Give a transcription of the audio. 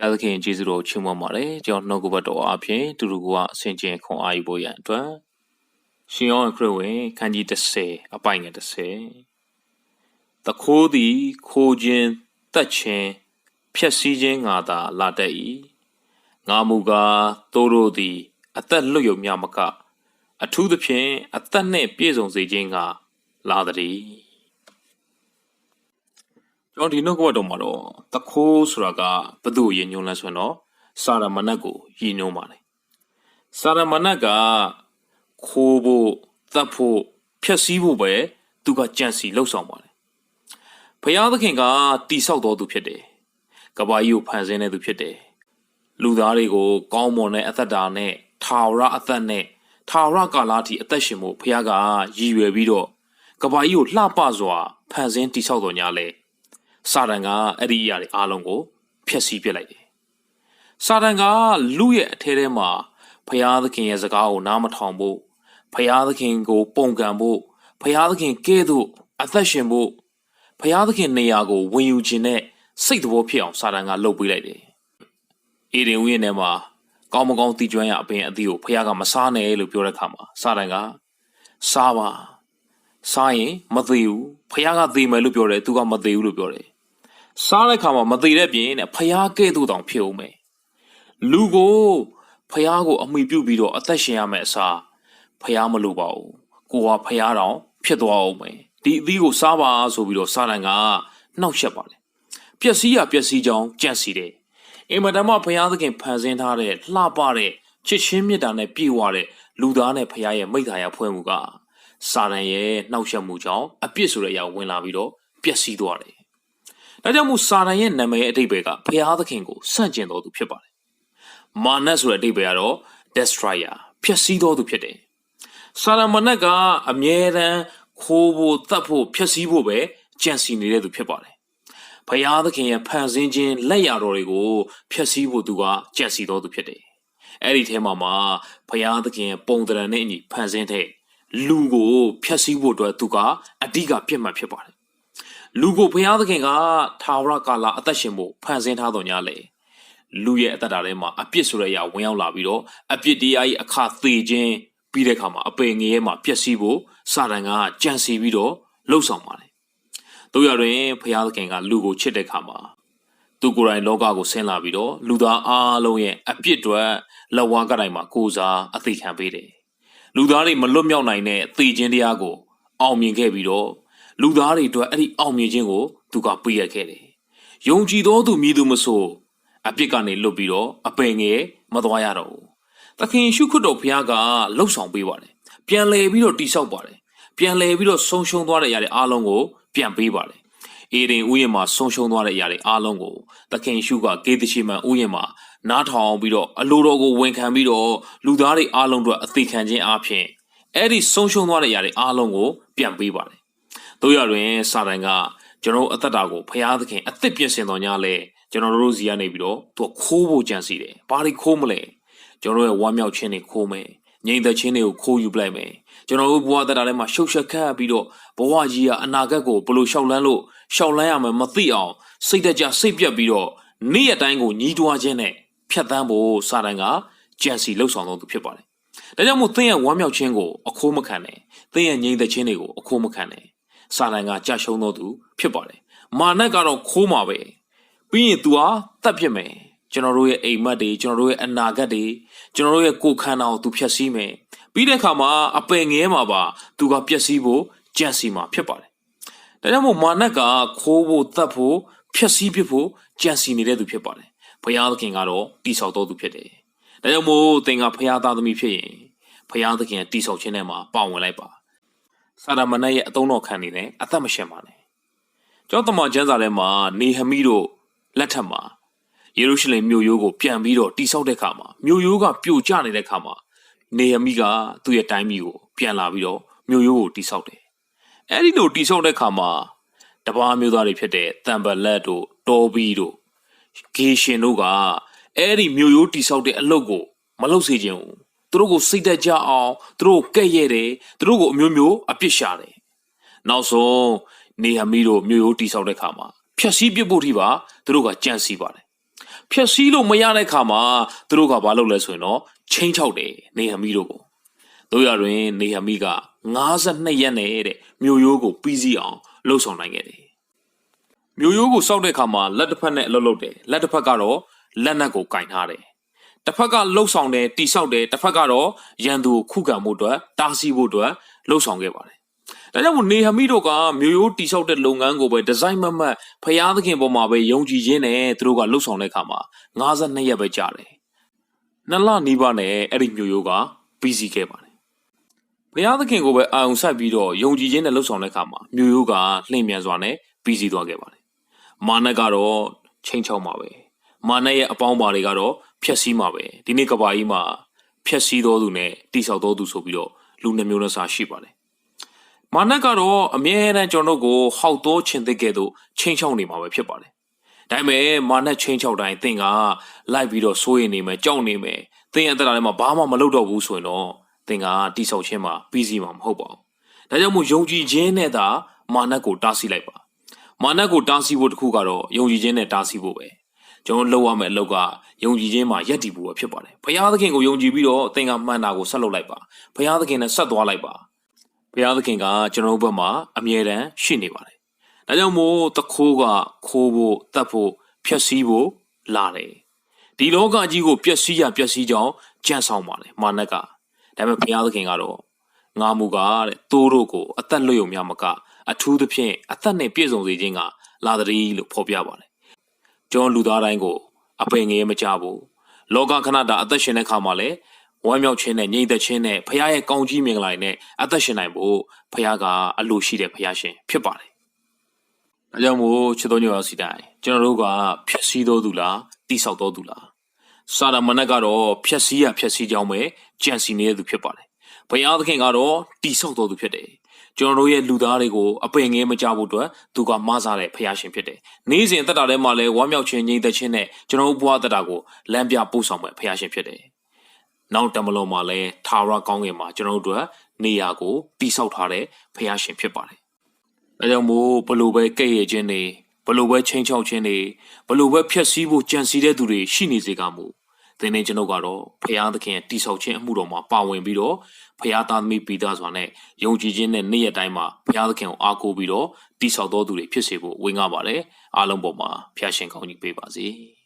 ဘုရားသခင်ကျေးဇူးတော်ချီးမွမ်းပါတယ်ကျွန်တော်နှုတ်ကပတ်တော်အပြင်တူတူကအဆင်ကျင်ခွန်အားယူဖို့ရန်အတွက်ရှင်ယောဟန်ခရစ်ဝင်ခန်းကြီး30အပိုင်ငယ်30တခိုးသည်ခိုးခြင်းတက်ခြင်းဖြက်စီးခြင်းငါသာလာတတ်၏ငါမူကားတိုးတို့သည် အသက်လွတ်ယုံမြမက အထူးသဖြင့်အသက်နှင့်ပြည့်စုံစေခြင်းကလာသည် ကျွန်တော်ဒီနှုတ်ကပတ်တော်မှာတော့တခိုးဆိုတာကဘယ်သူ့ကိုရည်ညွှန်းလဲဆိုရင်တော့စာရမဏတ်ကိုရည်ညွှန်းပါတယ်စာရမဏတ်ကခိုးဖို့တတ်ဖို့ဖျက်ဆီးဖို့ပဲသူကကြံစီလှုပ်ဆောင်ပါတယ်ဘုရားသခင်ကတိဆောက်တော်သူဖြစ်တယ်ကဘာကြီးကိုဖန်ဆင်းတဲ့သူဖြစ်တယ်လူသားတွေကိုကောင်းမွန်တဲ့အသက်တာနဲ့ထာဝရအသက်နဲ့ထာဝရကာလအထိအသက်ရှင်ဖို့ဘုရားကရည်ရွယ်ပြီးတော့ကဘာကြီးကိုလှပစွာဖန်ဆင်းတိဆောက်တော်ညာလဲ စာတန်ကအဲ့ဒီအရာတွေအားလုံးကိုဖျက်ဆီးပစ်လိုက်တယ်စာတန်ကလူရဲ့အထဲထဲမှာဘုရားသခင်ရဲ့စကားကိုနားမထောင်ဖို့ဘုရားသခင်ကိုပုံကံဖို့ဘုရားသခင်ကဲ့သို့အသက်ရှင်ဖို့ဘုရားသခင်နေရာကိုဝင်ယူခြင်းနဲ့စိတ်တော်ဖြစ်အောင်စာတန်ကလှုပ်ပေးလိုက်တယ်။အေဒင်ဝိယနဲ့မှာကောင်းမကောင်းတည်ကျွမ်းရအပင်အသီးကိုဘုရားကမစားနဲ့လို့ပြောတဲ့အခါမှာစာတန်ကစားပါစားရင်မသေးဘူးဘုရားကသေမယ်လို့ပြောတယ်သူကမသေးဘူးလို့ပြောတယ်။ စားတဲ့အခါမှာမသေးတဲ့ပြင်နဲ့ဘုရားကဲ့သို့တောင်ဖြစ်အောင်မယ်။လူကိုဖះကိုအမိပြုပြီးတော့အသက်ရှင်ရမယ်အစားဖះမလိုပါဘူးကိုကဖះတောင်ဖြစ်သွားအောင်မယ်ဒီအသီးကိုစားပါဆိုပြီးတော့စာတန်ကနှောက်ယှက်ပါတယ်ပျက်စီးရပျက်စီးကြောင်းကြန့်စီတယ်အင်မတန်မှဖះသခင်ဖန်ဆင်းထားတဲ့လှပတဲ့ချစ်ချင်းမြတ်တာနဲ့ပြည့်ဝတဲ့လူသားနဲ့ဖះရဲ့မိသားရဖွဲ့မှုကစာတန်ရဲ့နှောက်ယှက်မှုကြောင့်အပြစ်ဆိုတဲ့အရာဝင်လာပြီးတော့ပျက်စီးသွားတယ် ဒါကြောင့်မို့စာတန်ရဲ့နာမည်အတိတ်ပဲကဖះသခင်ကိုဆန့်ကျင်တော်သူဖြစ်ပါတယ်မာနတ်ဆိုတဲ့အဓိပ္ပာယ်ကတော့ destroyer ဖျက်ဆီးတော်သူဖြစ်တယ်။စာရမဏတ်ကအမြဲတမ်းခိုးဖို့တတ်ဖို့ဖျက်ဆီးဖို့ပဲကြံစီနေတဲ့သူဖြစ်ပါတယ်။ဘုရားသခင်ရဲ့ဖန်ဆင်းခြင်းလက်ရာတော်တွေကိုဖျက်ဆီးဖို့သူကကြံစီတော်သူဖြစ်တယ်။အဲ့ဒီထဲမှာမှာဘုရားသခင်ရဲ့ပုံသဏ္ဍာန်နဲ့အညီဖန်ဆင်းတဲ့လူကိုဖျက်ဆီးဖို့အတွက်သူကအဓိကပြစ်မှတ်ဖြစ်ပါတယ်။ လူကိုဘုရားသခင်ကထာဝရကာလအသက်ရှင်ဖို့ဖန်ဆင်းထားတော်ညာလေ။လူရဲ့အသက်တာထဲမှာအပြစ်ဆိုတဲ့အရာဝင်ရောက်လာပြီးတော့အပြစ်တရားကြီးအခသေခြင်းပြီးတဲ့အခါမှာအပင်ငရဲမှာပျက်စီးဖို့စာတန်ကကြံစီပြီးတော့လှုပ်ဆောင်ပါတယ်။တို့ရတွင်ဘုရားသခင်ကလူကိုချစ်တဲ့အခါမှာသူကိုယ်တိုင်လောကကိုဆင်းလာပြီးတော့လူသားအားလုံးရဲ့အပြစ်တွေလက်ဝါးကတိုင်မှာကိုးစားအသိခံပေးတယ်။လူသားတွေမလွတ်မြောက်နိုင်တဲ့သေခြင်းတရားကိုအောင်မြင်ခဲ့ပြီးတော့ လူသားတွေအတွက်အဲ့ဒီအောင်မြင်ခြင်းကိုသူကပေးရခဲ့တယ်။ယုံကြည်သောသူမြည်သူမဆိုအပြစ်ကနေလွတ်ပြီးတော့အပင်ငယ်မသွားရတော့ဘူး။သခင်ရှုခွတ်တော်ဘုရားကလှုပ်ဆောင်ပေးပါတယ်။ပြန်လဲပြီးတော့တိဆောက်ပါတယ်။ပြန်လဲပြီးတော့ဆုံးရှုံးသွားတဲ့အရာတွေအားလုံးကိုပြန်ပေးပါတယ်။အေဒင်ဥယျာဉ်မှာဆုံးရှုံးသွားတဲ့အရာတွေအားလုံးကိုသခင်ရှုကကေသရှိမန်ဥယျာဉ်မှာနားထောင်ပြီးတော့အလိုတော်ကိုဝန်ခံပြီးတော့လူသားတွေအားလုံးတို့အသေးခံခြင်းအပြင်အဲ့ဒီဆုံးရှုံးသွားတဲ့အရာတွေအားလုံးကိုပြန်ပေးပါတယ်။ တို့ရတွင်စာတန်ကကျွန်တော်အသက်တာကိုဖျားသခင်အသက်ပြည့်စင်တော်ညာလဲကျွန်တော်တို့စီကနေပြီးတော့သူခိုးဖို့ကြံစီတယ်ဘာတွေခိုးမလဲကျွန်တော်ရဲ့ဝမ်းမြောက်ခြင်းတွေခိုးမယ်ငြိမ်သက်ခြင်းတွေကိုခိုးယူပလိုက်မယ်ကျွန်တော်တို့ဘဝသက်တာထဲမှာရှုပ်ရှက်ခတ်ပြီးတော့ဘဝကြီးကအနာဂတ်ကိုဘယ်လိုရှောက်လန်းလို့ရှောက်လန်းရမယ်မသိအောင်စိတ်တကြစိတ်ပြတ်ပြီးတော့နေ့ရက်တိုင်းကိုညီးတွားခြင်းနဲ့ဖြတ်သန်းဖို့စာတန်ကကြံစီလှုပ်ဆောင်တော်သူဖြစ်ပါတယ်ဒါကြောင့်မို့သင်ရဲ့ဝမ်းမြောက်ခြင်းကိုအခိုးမခံနဲ့သင်ရဲ့ငြိမ်သက်ခြင်းတွေကိုအခိုးမခံနဲ့ စာတန်ကကြာရှုံးတော်သူဖြစ်ပါတယ်မာနကတော့ခိုးမှာပဲပြီးရင် तू ဟာတတ်ပြစ်မယ်ကျွန်တော်တို့ရဲ့အိမ်မက်တွေကျွန်တော်တို့ရဲ့အနာဂတ်တွေကျွန်တော်တို့ရဲ့ကိုယ်ခန္ဓာကို तू ဖျက်ဆီးမယ်ပြီးတဲ့အခါမှာအပယ်ငဲမှာပါ तू ကပျက်စီးဖို့ကြံစီမှာဖြစ်ပါတယ်ဒါကြောင့်မို့မာနကခိုးဖို့တတ်ဖို့ဖျက်ဆီးပစ်ဖို့ကြံစီနေတဲ့သူဖြစ်ပါတယ်ဘုရားသခင်ကတော့တိဆောက်တော်သူဖြစ်တယ်ဒါကြောင့်မို့သင်ကဘုရားသားသမီးဖြစ်ရင်ဘုရားသခင်တိဆောက်ခြင်းထဲမှာပါဝင်လိုက်ပါ စာရမဏေရဲ့အသုံးတော်ခံနေတယ်အသက်မရှင်ပါနဲ့ကျောင်းတမန်ကျမ်းစာထဲမှာနေဟမိတို့လက်ထက်မှာယေရုရှလင်မြို့ရိုးကိုပြန်ပြီးတော့တိဆောက်တဲ့ခါမှာမြို့ရိုးကပြိုကျနေတဲ့ခါမှာနေဟမိကသူ့ရဲ့တိုင်းပြည်ကိုပြန်လာပြီးတော့မြို့ရိုးကိုတိဆောက်တယ်။အဲဒီလိုတိဆောက်တဲ့ခါမှာတပါးမျိုးသားတွေဖြစ်တဲ့တမ်ဘလက်တို့တော်ဘီတို့ဂေရှင်တို့ကအဲ့ဒီမြို့ရိုးတိဆောက်တဲ့အလုပ်ကိုမလုပ်စေချင်ဘူး။ သူတို့ကိုစိတ်သက်ကြအောင်သူတို့ကိုကဲ့ရဲ့တယ်သူတို့ကိုအမျိုးမျိုးအပြစ်ရှာတယ်။နောက်ဆုံးနေဟမိတို့မြို့ရိုးတိဆောက်တဲ့ခါမှာဖျက်ဆီးပစ်ဖို့ထိပါသူတို့ကကြံစီပါတယ်ဖဖျက်ဆီးလို့မရတဲ့ခါမှာသူတို့ကဘာလုပ်လဲဆိုရင်တော့ချင်းချောက်တယ်နေဟမီတို့ကိုတို့ရတွင်နေဟမီက52ရက်နဲ့တဲ့မြို့ရိုးကိုပြီးစီးအောင်လှုပ်ဆောင်နိုင်ခဲ့တယ်မြို့ရိုးကိုစောက်တဲ့ခါမှာလက်တစ်ဖက်နဲ့အလုပ်လုပ်တယ်လက်တစ်ဖက်ကတော့လက်နက်ကိုကင်ထားတယ် တစ်ဖက်ကလှုပ်ဆောင်တယ်တိဆောက်တယ်တစ်ဖက်ကတော့ရန်သူကိုခုခံမှုအတွက်တားဆီးဖို့အတွက်လှုပ်ဆောင်ခဲ့ပါတယ်ဒါကြောင့်မို့နေဟမီတို့ကမြို့ရိုးတိဆောက်တဲ့လုပ်ငန်းကိုပဲဒီဇိုင်းမတ်မတ်ဖျားသခင်ပေါ်မှာပဲယုံကြည်ခြင်းနဲ့သူတို့ကလှုပ်ဆောင်တဲ့အခါမှာ52ရက်ပဲကြာတယ်။နှစ်လနီးပါးနဲ့အဲ့ဒီမြို့ရိုးကပြီးစီးခဲ့ပါတယ်။ဖျားသခင်ကိုပဲအာရုံစိုက်ပြီးတော့ယုံကြည်ခြင်းနဲ့လှုပ်ဆောင်တဲ့အခါမှာမြို့ရိုးကလှင့်မြန်စွာနဲ့ပြီးစီးသွားခဲ့ပါတယ်။မာနက်ကတော့ချိန်ချောက်မှာပဲ။မာနက်ရဲ့အပေါင်းပါတွေကတော့ ဖျက်ဆီးမှာပဲ။ဒီနေ့ကဘာကြီးမှာဖျက်ဆီးတော်သူနဲ့တိဆောက်တော်သူဆိုပြီးတော့လူနှမျိုးနဲ့စာရှိပါတယ်။မာနက်ကတော့အမြဲတမ်းကျွန်တော်တို့ကိုဟောက်သောခြင်းသစ်ကဲ့သို့ချင်းချောက်နေမှာပဲဖြစ်ပါတယ်။ဒါပေမဲ့မာနက်ချင်းချောက်တိုင်းသင်ကလိုက်ပြီးတော့စိုးရိမ်နေမယ်ကြောက်နေမယ်။သင်ရဲ့အသက်တာထဲမှာဘာမှမလုပ်တော့ဘူးဆိုရင်တော့သင်ကတိဆောက်ခြင်းမှာပြီးစီးမှာမဟုတ်ပါဘူး။ဒါကြောင့်မို့ယုံကြည်ခြင်းနဲ့သာမာနက်ကိုတားဆီးလိုက်ပါ။မာနက်ကိုတားဆီးဖို့တစ်ခုကတော့ယုံကြည်ခြင်းနဲ့တားဆီးဖို့ပဲ။ ကျွန်တော်လုပ်ရမယ့်အလုပ်ကယုံကြည်ခြင်းမှာယက်တည်ဖို့ပဲဖြစ်ပါတယ်။ဘုရားသခင်ကိုယုံကြည်ပြီးတော့သင်ကမှန်တာကိုဆက်လုပ်လိုက်ပါ။ဘုရားသခင်နဲ့ဆက်သွားလိုက်ပါ။ဘုရားသခင်ကကျွန်တော်တို့ဘက်မှာအမြဲတမ်းရှိနေပါတယ်။ဒါကြောင့်မို့တခိုးကခိုးဖို့တတ်ဖို့ဖျက်ဆီးဖို့လာတယ်။ဒီလောကကြီးကိုပျက်စီးရပျက်စီးကြောင်းကြံ့ဆောင်ပါတယ်မာနက်က။ဒါပေမဲ့ဘုရားသခင်ကတော့ငါမူကားတဲ့တိုးတို့ကိုအသက်လွတ်ယုံများမကအထူးသဖြင့်အသက်နဲ့ပြည့်စုံစေခြင်းကလာတည်းလို့ဖော်ပြပါတယ်။ ကျွန်တော်လူသားတိုင်းကိုအပင်ငယ်မကြဘူး။လောကခဏတာအသက်ရှင်တဲ့ခါမှာလည်းဝမ်းမြောက်ခြင်းနဲ့ညီသက်ခြင်းနဲ့ဖခင်ရဲ့ကောင်းကြီးမင်္ဂလာတွေနဲ့အသက်ရှင်နိုင်ဖို့ဖခင်ကအလိုရှိတဲ့ဖခင်ရှင်ဖြစ်ပါတယ်။ဒါကြောင့်မို့ချစ်တော်ညောစီတိုင်းကျွန်တော်တို့ကဖြည့်ဆည်းတော်သူလားတိဆောက်တော်သူလားစာရမဏေကတော့ဖြည့်ဆည်းရဖြည့်ဆည်းကြောင်းပဲကြံစီနေတဲ့သူဖြစ်ပါတယ်။ဘုရားသခင်ကတော့တိဆောက်တော်သူဖြစ်တယ်။ ကျွန်တော်တို့ရဲ့လူသားတွေကိုအပင်ငယ်မကြဖို့အတွက်သူကမဆားတဲ့ဖခင်ရှင်ဖြစ်တယ်။နေ့စဉ်အသက်တာထဲမှာလည်းဝမ်းမြောက်ခြင်းညီသက်ခြင်းနဲ့ကျွန်တော်တို့ဘဝအသက်တာကိုလမ်းပြပို့ဆောင်မဲ့ဖခင်ရှင်ဖြစ်တယ်။နောက်တမလုံးမှာလည်းထာဝရကောင်းကင်မှာကျွန်တော်တို့အတွက်နေရာကိုတိဆောက်ထားတဲ့ဖခင်ရှင်ဖြစ်ပါတယ်။ဒါကြောင့်မို့ဘလို့ပဲကဲ့ရဲ့ခြင်းတွေဘလို့ပဲချင်းချောက်ခြင်းတွေဘလို့ပဲဖျက်ဆီးဖို့ကြံစည်တဲ့သူတွေရှိနေစေကမူ သင်နေကျွန်ုပ်ကတော့ဖခင်သခင်ရဲ့တိဆောက်ခြင်းအမှုတော်မှာပါဝင်ပြီးတော့ဖခင်သားသမီးပိသားစွာနဲ့ယုံကြည်ခြင်းနဲ့နေ့ရက်တိုင်းမှာဖခင်သခင်ကိုအားကိုးပြီးတော့တိဆောက်တော်သူတွေဖြစ်စေဖို့ဝင်ကားပါတယ်။အားလုံးပေါ်မှာဖခင်ရှင်ကောင်းကြီးပေးပါစေ။